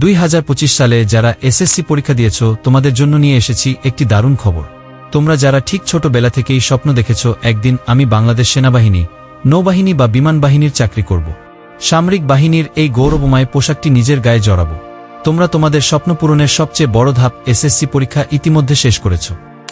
দুই হাজার পঁচিশ সালে যারা এসএসসি পরীক্ষা দিয়েছ, তোমাদের জন্য নিয়ে এসেছি একটি দারুণ খবর। তোমরা যারা ঠিক ছোটবেলা থেকেই স্বপ্ন দেখেছ, একদিন আমি বাংলাদেশ সেনাবাহিনী, নৌবাহিনী বা বিমান বাহিনীর চাকরি করব। সামরিক বাহিনীর এই গৌরবময় পোশাকটি নিজের গায়ে জড়াবো। তোমরা তোমাদের স্বপ্ন পূরণের সবচেয়ে বড় ধাপ এসএসসি পরীক্ষা ইতিমধ্যে শেষ করেছ।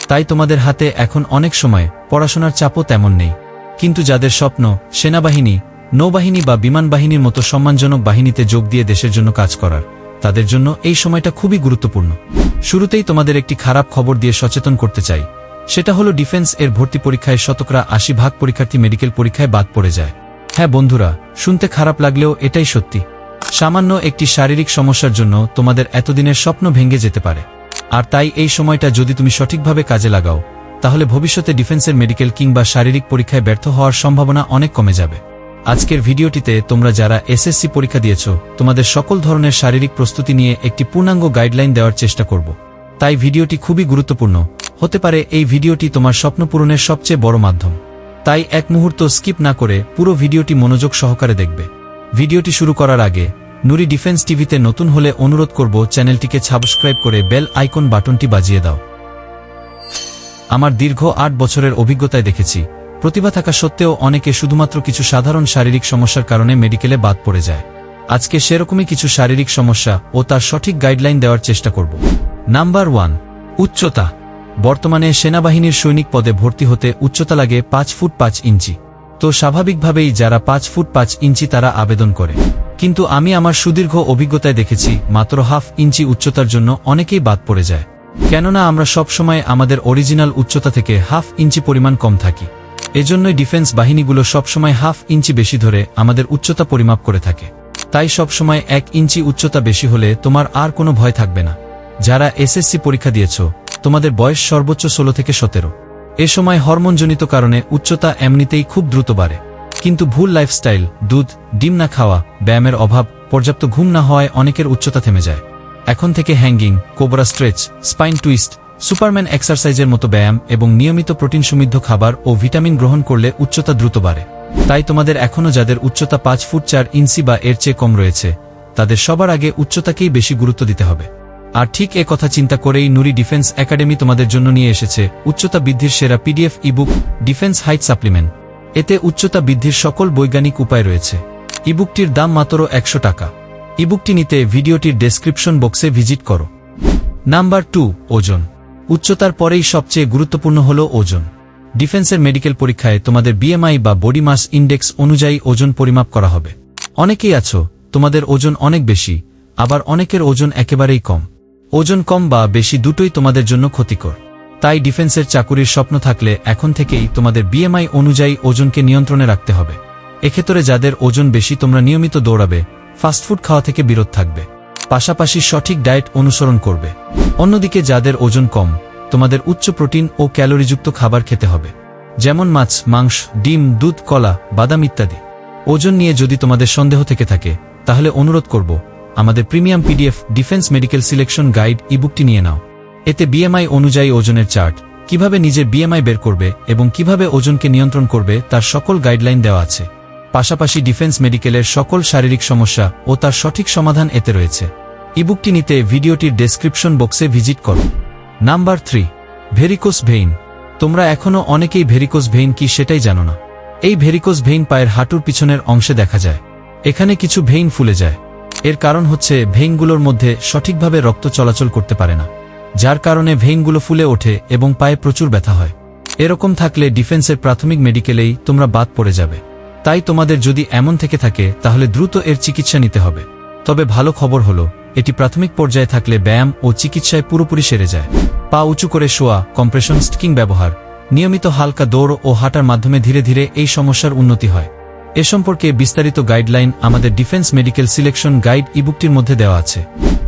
তাই তোমাদের হাতে এখন অনেক সময়, পড়াশোনার চাপও তেমন নেই। কিন্তু যাদের স্বপ্ন, সেনাবাহিনী, নৌবাহিনী বা বিমান বাহিনীর মতো সম্মানজনক বাহিনীতে যোগ দিয়ে দেশের জন্য কাজ করার তাদের জন্য এই সময়টা খুবই গুরুত্বপূর্ণ। শুরুতেই তোমাদের একটি খারাপ খবর দিয়ে সচেতন করতে চাই। সেটা হলো ডিফেন্স এর ভর্তি পরীক্ষায় শতকরা আশি ভাগ পরীক্ষার্থী মেডিকেল পরীক্ষায় বাদ পড়ে যায়। হ্যাঁ বন্ধুরা, শুনতে খারাপ লাগলেও এটাই সত্যি। সামান্য একটি শারীরিক সমস্যার জন্য তোমাদের এতদিনের স্বপ্ন ভেঙে যেতে পারে। আর তাই এই সময়টা যদি তুমি সঠিকভাবে কাজে লাগাও, তাহলে ভবিষ্যতে ডিফেন্সের মেডিকেল কিংবা শারীরিক পরীক্ষায় ব্যর্থ হওয়ার সম্ভাবনা অনেক কমে যাবে। আজকের ভিডিওটিতে তোমরা যারা এসএসসি পরীক্ষা দিয়েছ, তোমাদের সকল ধরনের শারীরিক প্রস্তুতি নিয়ে একটি পূর্ণাঙ্গ গাইডলাইন দেওয়ার চেষ্টা করব। তাই ভিডিওটি খুবই গুরুত্বপূর্ণ। হতে পারে এই ভিডিওটি তোমার স্বপ্ন পূরণের সবচেয়ে বড় মাধ্যম। তাই এক মুহূর্ত স্কিপ না করে পুরো ভিডিওটি মনোযোগ সহকারে দেখবে। ভিডিওটি শুরু করার আগে, নুরি ডিফেন্স টিভিতে নতুন হলে অনুরোধ করব চ্যানেলটিকে সাবস্ক্রাইব করে বেল আইকন বাটনটি বাজিয়ে দাও। আমার দীর্ঘ আট বছরের অভিজ্ঞতায় দেখেছি প্রতিভা থাকা সত্ত্বেও অনেকে শুধুমাত্র কিছু সাধারণ শারীরিক সমস্যার কারণে মেডিকেলে বাদ পড়ে যায়। আজকে সেরকমই কিছু শারীরিক সমস্যা ও তার সঠিক গাইডলাইন দেওয়ার চেষ্টা করব। নাম্বার ওয়ান, উচ্চতা। বর্তমানে সেনাবাহিনীর সৈনিক পদে ভর্তি হতে উচ্চতা লাগে পাঁচ ফুট পাঁচ ইঞ্চি। তো স্বাভাবিকভাবেই যারা পাঁচ ফুট পাঁচ ইঞ্চি তারা আবেদন করে। কিন্তু আমি আমার সুদীর্ঘ অভিজ্ঞতায় দেখেছি, মাত্র হাফ ইঞ্চি উচ্চতার জন্য অনেকেই বাদ পড়ে যায়। কেননা আমরা সবসময় আমাদের অরিজিনাল উচ্চতা থেকে হাফ ইঞ্চি পরিমাণ কম থাকি। এজন্যই ডিফেন্স বাহিনীগুলো সবসময় হাফ ইঞ্চি বেশি ধরে আমাদের উচ্চতা পরিমাপ করে থাকে। তাই সবসময় এক ইঞ্চি উচ্চতা বেশি হলে তোমার আর কোনো ভয় থাকবে না। যারা এসএসসি পরীক্ষা দিয়েছ, তোমাদের বয়স সর্বোচ্চ ষোলো থেকে সতেরো। এ সময় হরমোনজনিত কারণে উচ্চতা এমনিতেই খুব দ্রুত বাড়ে। কিন্তু ভুল লাইফস্টাইল, দুধ, ডিম না খাওয়া, ব্যায়ামের অভাব, পর্যাপ্ত ঘুম না হওয়ায় অনেকের উচ্চতা থেমে যায়। এখন থেকে hanging, cobra stretch, spine twist superman এক্সারসাইজের মতো ব্যায়াম এবং নিয়মিত প্রোটিন সমৃদ্ধ খাবার ও ভিটামিন গ্রহণ করলে উচ্চতা দ্রুত বাড়ে। তাই তোমাদের এখনও যাদের উচ্চতা পাঁচ ফুট চার ইঞ্চি বা এর চেয়ে কম রয়েছে, তাদের সবার আগে উচ্চতাকেই বেশি গুরুত্ব দিতে হবে। আর ঠিক এ কথা চিন্তা করেই নুরি ডিফেন্স একাডেমি তোমাদের জন্য নিয়ে এসেছে উচ্চতা বৃদ্ধির সেরা PDF ebook defence height supplement. এতে উচ্চতা বৃদ্ধির সকল বৈজ্ঞানিক উপায় রয়েছে। ইবুকটির দাম মাত্র একশো টাকা। ইবুকটি নিতে ভিডিওটির ডেসক্রিপশন বক্সে ভিজিট করো। নাম্বার টু, ওজন। উচ্চতার পরেই সবচেয়ে গুরুত্বপূর্ণ হল ওজন। ডিফেন্সের মেডিকেল পরীক্ষায় তোমাদের বিএমআই বা বডি মাস ইন্ডেক্স অনুযায়ী ওজন পরিমাপ করা হবে। অনেকেই আছো, তোমাদের ওজন অনেক বেশি, আবার অনেকের ওজন একেবারেই কম। ওজন কম বা বেশি দুটোই তোমাদের জন্য ক্ষতিকর। তাই ডিফেন্সের চাকুরির স্বপ্ন থাকলে এখন থেকেই তোমাদের বিএমআই অনুযায়ী ওজনকে নিয়ন্ত্রণে রাখতে হবে। এক্ষেত্রে যাদের ওজন বেশি তোমরা নিয়মিত দৌড়াবে ফাস্টফুড খাওয়া থেকে বিরত থাকবে। পাশাপাশি সঠিক ডায়েট অনুসরণ করবে। অন্যদিকে যাদের ওজন কম, তোমাদের উচ্চ প্রোটিন ও ক্যালোরিযুক্ত খাবার খেতে হবে। যেমন মাছ, মাংস, ডিম, দুধ, কলা, বাদাম ইত্যাদি। ওজন নিয়ে যদি তোমাদের সন্দেহ থেকে থাকে, তাহলে অনুরোধ করব, আমাদের premium PDF defence medical selection guide ইবুকটি নিয়ে নাও। এতে বিএমআই অনুযায়ী ওজনের চার্ট, কীভাবে নিজের বিএমআই বের করবে এবং কীভাবে ওজনকে নিয়ন্ত্রণ করবে তার সকল গাইডলাইন দেওয়া আছে। পাশাপাশি ডিফেন্স মেডিকেলের সকল শারীরিক সমস্যা ও তার সঠিক সমাধান এতে রয়েছে। ইবুকটি নিতে ভিডিওটির ডেসক্রিপশন বক্সে ভিজিট করো। Number three, varicose vein. তোমরা এখনও অনেকেই ভেরিকোস ভেইন কি সেটাই জানো না। এই ভেরিকোস ভেইন পায়ের হাঁটুর পিছনের অংশে দেখা যায়। এখানে কিছু ভেইন ফুলে যায়। এর কারণ হচ্ছে ভেইনগুলোর মধ্যে সঠিকভাবে রক্ত চলাচল করতে পারে না, যার কারণে ভেইনগুলো ফুলে ওঠে এবং পায়ে প্রচুর ব্যথা হয়। এরকম থাকলে ডিফেন্সের প্রাথমিক মেডিকেলেই তোমরা বাদ পড়ে যাবে। তাই তোমাদের যদি এমন থেকে থাকে, তাহলে দ্রুত এর চিকিৎসা নিতে হবে। তবে ভালো খবর হলো, এটি প্রাথমিক পর্যায়ে থাকলে ব্যায়াম ও চিকিৎসায় পুরোপুরি সেরে যায়। পা উঁচু করে শোয়া, কম্প্রেশন স্টিকিং ব্যবহার, নিয়মিত হালকা দৌড় ও হাঁটার মাধ্যমে ধীরে ধীরে এই সমস্যার উন্নতি হয়। এ সম্পর্কে বিস্তারিত গাইডলাইন আমাদের ডিফেন্স মেডিকেল সিলেকশন গাইড ইবুকটির মধ্যে দেওয়া আছে।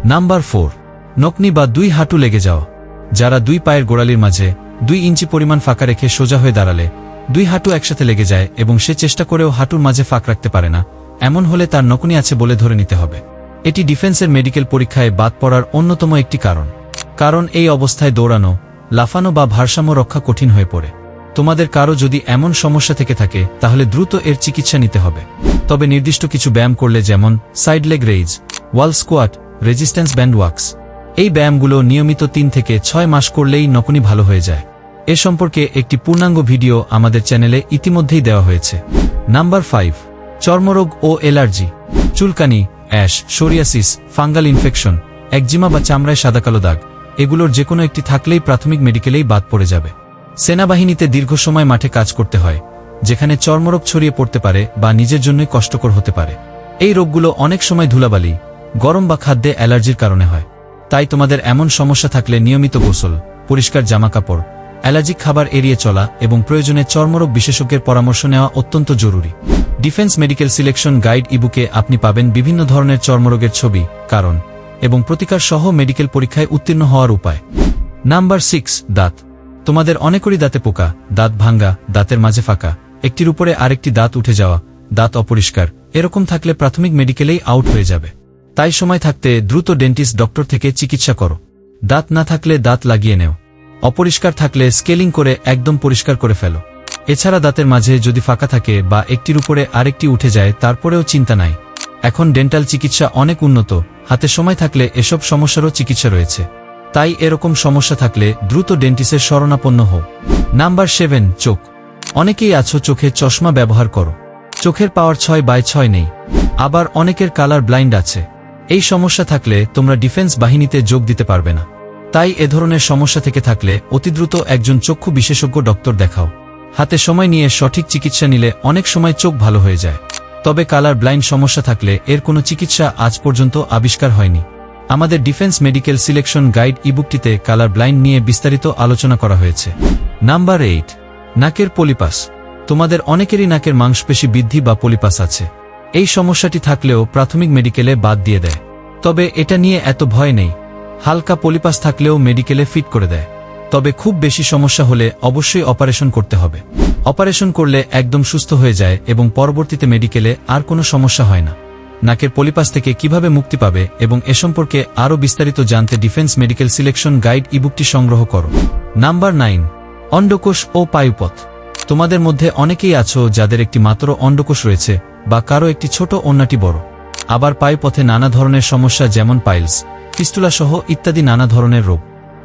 নাম্বার ফোর নকনি বা দুই হাঁটু লেগে যাওয়া যারা দুই পায়ের গোড়ালির মাঝে দুই ইঞ্চি পরিমাণ ফাঁকা রেখে সোজা হয়ে দাঁড়ালে দুই হাঁটু একসাথে লেগে যায় এবং সে চেষ্টা করেও হাঁটুর মাঝে ফাঁক রাখতে পারে না। এমন হলে তার নকুনি আছে বলে ধরে নিতে হবে। এটি ডিফেন্সের মেডিকেল পরীক্ষায় বাদ পড়ার অন্যতম একটি কারণ। কারণ এই অবস্থায় দৌড়ানো, লাফানো বা ভারসাম্য রক্ষা কঠিন হয়ে পড়ে। তোমাদের কারও যদি এমন সমস্যা থেকে থাকে, তাহলে দ্রুত এর চিকিৎসা নিতে হবে। তবে নির্দিষ্ট কিছু ব্যায়াম করলে যেমন side leg raise, wall squat, resistance band walks. এই ব্যায়ামগুলো নিয়মিত তিন থেকে ছয় মাস করলেই নকুনি ভালো হয়ে যায়। এ সম্পর্কে একটি পূর্ণাঙ্গ ভিডিও আমাদের চ্যানেলে ইতিমধ্যেই দেওয়া হয়েছে। নাম্বার ফাইভ, চর্মরোগ ও এলার্জি চুলকানি, অ্যাশ, সোরিয়াসিস, ফাঙ্গাল ইনফেকশন, একজিমা বা চামড়ায় সাদা কালো দাগ, এগুলোর যে কোনো একটি থাকলেই প্রাথমিক মেডিকেলেই বাদ পড়ে যাবে। সেনাবাহিনীতে দীর্ঘ সময় মাঠে কাজ করতে হয়, যেখানে চর্মরোগ ছড়িয়ে পড়তে পারে বা নিজের জন্যই কষ্টকর হতে পারে। এই রোগগুলো অনেক সময় ধুলাবালি, গরম বা খাদ্যে অ্যালার্জির কারণে হয়। তাই তোমাদের এমন সমস্যা থাকলে নিয়মিত গোসল, পরিষ্কার জামাকাপড় অ্যালার্জিক খাবার এড়িয়ে চলা এবং প্রয়োজনে চর্মরোগ বিশেষজ্ঞের পরামর্শ নেওয়া অত্যন্ত জরুরি। ডিফেন্স মেডিকেল সিলেকশন গাইড ইবুকে আপনি পাবেন বিভিন্ন ধরনের চর্মরোগের ছবি, কারণ, এবং প্রতিকার সহ মেডিকেল পরীক্ষায় উত্তীর্ণ হওয়ার উপায়। নাম্বার সিক্স, দাঁত। তোমাদের অনেকেরই দাঁতে পোকা, দাঁত ভাঙ্গা, দাঁতের মাঝে ফাঁকা, একটির উপরে আরেকটি দাঁত উঠে যাওয়া, দাঁত অপরিষ্কার, এরকম থাকলে প্রাথমিক মেডিকেলেই আউট হয়ে যাবে। তাই সময় থাকতে দ্রুত ডেন্টিস্ট ডক্টর থেকে চিকিৎসা করো। দাঁত না থাকলে দাঁত লাগিয়ে নেও। অপরিষ্কার থাকলে স্কেলিং করে একদম পরিষ্কার করে ফেলো। এছাড়া দাঁতের মাঝে যদি ফাঁকা থাকে বা একটির উপরে আরেকটি উঠে যায়, তারপরেও চিন্তা নাই। এখন ডেন্টাল চিকিৎসা অনেক উন্নত, হাতে সময় থাকলে এসব সমস্যারও চিকিৎসা রয়েছে। তাই এরকম সমস্যা থাকলে দ্রুত ডেন্টিসের শরণাপন্ন হও। নাম্বার সেভেন, চোখ। অনেকেই আছো চোখে চশমা ব্যবহার করো। চোখের পাওয়ার ছয় বাই ছয় নেই। আবার অনেকের কালার ব্লাইন্ড আছে। এই সমস্যা থাকলে তোমরা ডিফেন্স বাহিনীতে যোগ দিতে পারবে না। তাই এ ধরনের সমস্যা থেকে থাকলে অতি দ্রুত একজন চক্ষু বিশেষজ্ঞ ডক্টর দেখাও। হাতে সময় নিয়ে সঠিক চিকিৎসা নিলে অনেক সময় চোখ ভালো হয়ে যায়। তবে কালার ব্লাইন্ড সমস্যা থাকলে এর কোনো চিকিৎসা আজ পর্যন্ত আবিষ্কার হয়নি। আমাদের ডিফেন্স মেডিকেল সিলেকশন গাইড ইবুকটিতে কালার ব্লাইন্ড নিয়ে বিস্তারিত আলোচনা করা হয়েছে। নাম্বার এইট, নাকের পলিপাস। তোমাদের অনেকেরই নাকের মাংসপেশি বৃদ্ধি বা পলিপাস আছে। এই সমস্যাটি থাকলেও প্রাথমিক মেডিকেলে বাদ দিয়ে দেয়। তবে এটা নিয়ে এত ভয় নেই। হালকা পলিপাস থাকলেও মেডিকেলে ফিট করে দেয়। তবে খুব বেশি সমস্যা হলে অবশ্যই অপারেশন করতে হবে। অপারেশন করলে একদম সুস্থ হয়ে যায় এবং পরবর্তীতে মেডিকেলে আর কোনো সমস্যা হয় না। নাকের পলিপাস থেকে কীভাবে মুক্তি পাবে এবং এ সম্পর্কে আরও বিস্তারিত জানতে ডিফেন্স মেডিকেল সিলেকশন গাইড ইবুকটি সংগ্রহ করো। নাম্বার নাইন, অন্ডকোষ ও পায়ুপথ। তোমাদের মধ্যে অনেকেই আছো যাদের একটি মাত্র অন্ডকোষ রয়েছে বা কারও একটি ছোট অন্যটি বড়। আবার পায়ুপথে নানা ধরনের সমস্যা যেমন পাইলস ফিস্টুলা সহ ইত্যাদি নানা ধরনের রোগ।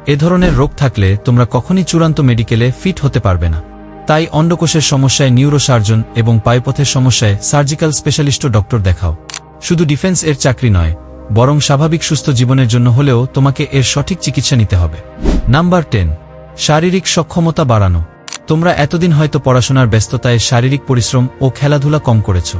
এ ধরনের রোগ থাকলে তোমরা কখনই চূড়ান্ত মেডিকেলে ফিট হতে পারবে না। তাই অন্ডকোষের সমস্যায় নিউরোসার্জন এবং পায়ুপথের সমস্যায় সার্জিক্যাল স্পেশালিস্ট ডক্টর দেখাও। শুধু ডিফেন্স এর চাকরি নয়, বরং স্বাভাবিক সুস্থ জীবনের জন্য হলেও তোমাকে এর সঠিক চিকিৎসা নিতে হবে। নাম্বার টেন, শারীরিক সক্ষমতা বাড়ানো। তোমরা এতদিন হয়তো পড়াশোনার ব্যস্ততায় শারীরিক পরিশ্রম ও খেলাধুলা কম করেছ।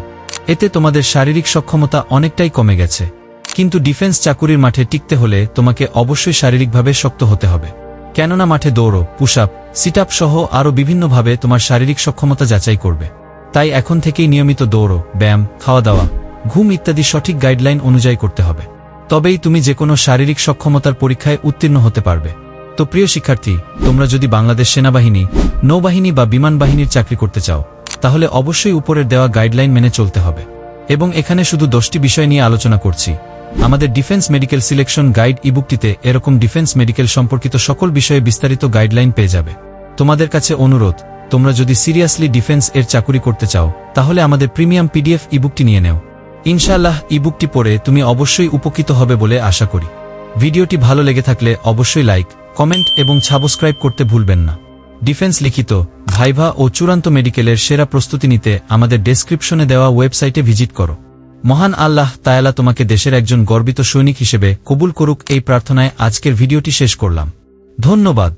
এতে তোমাদের শারীরিক সক্ষমতা অনেকটাই কমে গেছে। কিন্তু ডিফেন্স চাকুরির মাঠে টিকতে হলে তোমাকে অবশ্যই শারীরিকভাবে শক্ত হতে হবে। কেননা মাঠে দৌড়ো পুশ আপ সিট আপ সহ আরও বিভিন্নভাবে তোমার শারীরিক সক্ষমতা যাচাই করবে। তাই এখন থেকেই নিয়মিত দৌড়ো, ব্যায়াম খাওয়া দাওয়া ঘুম ইত্যাদি সঠিক গাইডলাইন অনুযায়ী করতে হবে। তবেই তুমি যে কোনো শারীরিক সক্ষমতার পরীক্ষায় উত্তীর্ণ হতে পারবে। তো প্রিয় শিক্ষার্থী, তোমরা যদি বাংলাদেশ সেনাবাহিনী, নৌবাহিনী বা বিমান বাহিনীর চাকরি করতে চাও, তাহলে অবশ্যই উপরের দেওয়া গাইডলাইন মেনে চলতে হবে। এবং এখানে শুধু দশটি বিষয় নিয়ে আলোচনা করছি। আমাদের ডিফেন্স মেডিকেল সিলেকশন গাইড ইবুকটিতে এরকম ডিফেন্স মেডিকেল সম্পর্কিত সকল বিষয়ে বিস্তারিত গাইডলাইন পেয়ে যাবে। তোমাদের কাছে অনুরোধ, তোমরা যদি সিরিয়াসলি ডিফেন্স এর চাকুরি করতে চাও, তাহলে আমাদের প্রিমিয়াম পিডিএফ ইবুকটি নিয়ে নেও। ইনশাআল্লাহ, ইবুকটি পড়ে তুমি অবশ্যই উপকৃত হবে বলে আশা করি। ভিডিওটি ভালো লেগে থাকলে অবশ্যই লাইক, কমেন্ট এবং সাবস্ক্রাইব করতে ভুলবেন না। ডিফেন্স লিখিত, ভাইভা ও চূড়ান্ত মেডিকেলের সেরা প্রস্তুতি নিতে আমাদের ডেসক্রিপশনে দেওয়া ওয়েবসাইটে ভিজিট করো। মহান আল্লাহ তায়ালা তোমাকে দেশের একজন গর্বিত সৈনিক হিসেবে কবুল করুক এই প্রার্থনায় আজকের ভিডিওটি শেষ করলাম। ধন্যবাদ।